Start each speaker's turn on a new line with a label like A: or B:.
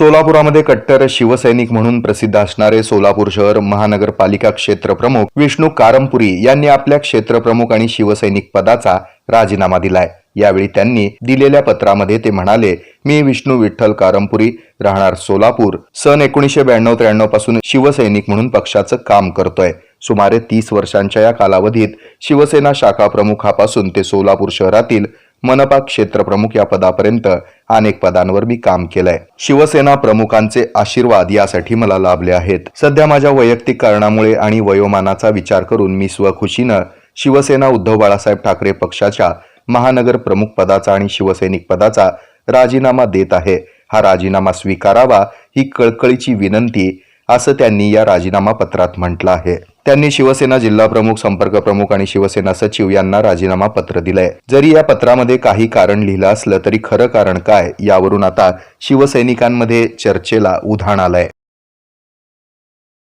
A: सोलापुरामध्ये कट्टर शिवसैनिक म्हणून प्रसिद्ध असणारे सोलापूर शहर महानगरपालिका क्षेत्रप्रमुख विष्णू कारमपुरी यांनी आपल्या क्षेत्रप्रमुख आणि शिवसैनिक पदाचा राजीनामा दिलाय. यावेळी त्यांनी दिलेल्या पत्रामध्ये ते म्हणाले मी विष्णू विठ्ठल कारंपुरी राहणार सोलापूर. सन एकोणीसशे ब्याण्णव त्र्याण्णवपासून शिवसैनिक म्हणून पक्षाचं काम करतोय. सुमारे तीस वर्षांच्या या कालावधीत शिवसेना शाखा प्रमुखापासून ते सोलापूर शहरातील मनपा क्षेत्रप्रमुख या पदापर्यंत अनेक पदांवर मी काम केलंय. शिवसेना प्रमुखांचे आशीर्वाद यासाठी मला लाभले आहेत. सध्या माझ्या वैयक्तिक कारणामुळे आणि वयोमानाचा विचार करून मी स्वखुशीनं शिवसेना उद्धव बाळासाहेब ठाकरे पक्षाच्या महानगर प्रमुख पदाचा आणि शिवसैनिक पदाचा राजीनामा देत आहे. हा राजीनामा स्वीकारावा ही कळकळीची विनंती असं त्यांनी या राजीनामा पत्रात म्हटलं आहे. त्यांनी शिवसेना जिल्हा प्रमुख संपर्क प्रमुख आणि शिवसेना सचिव यांना राजीनामा पत्र दिलंय. जरी या पत्रामध्ये काही कारण लिहिलं असलं तरी खरं कारण काय यावरून आता शिवसैनिकांमध्ये चर्चेला उधाण आलंय.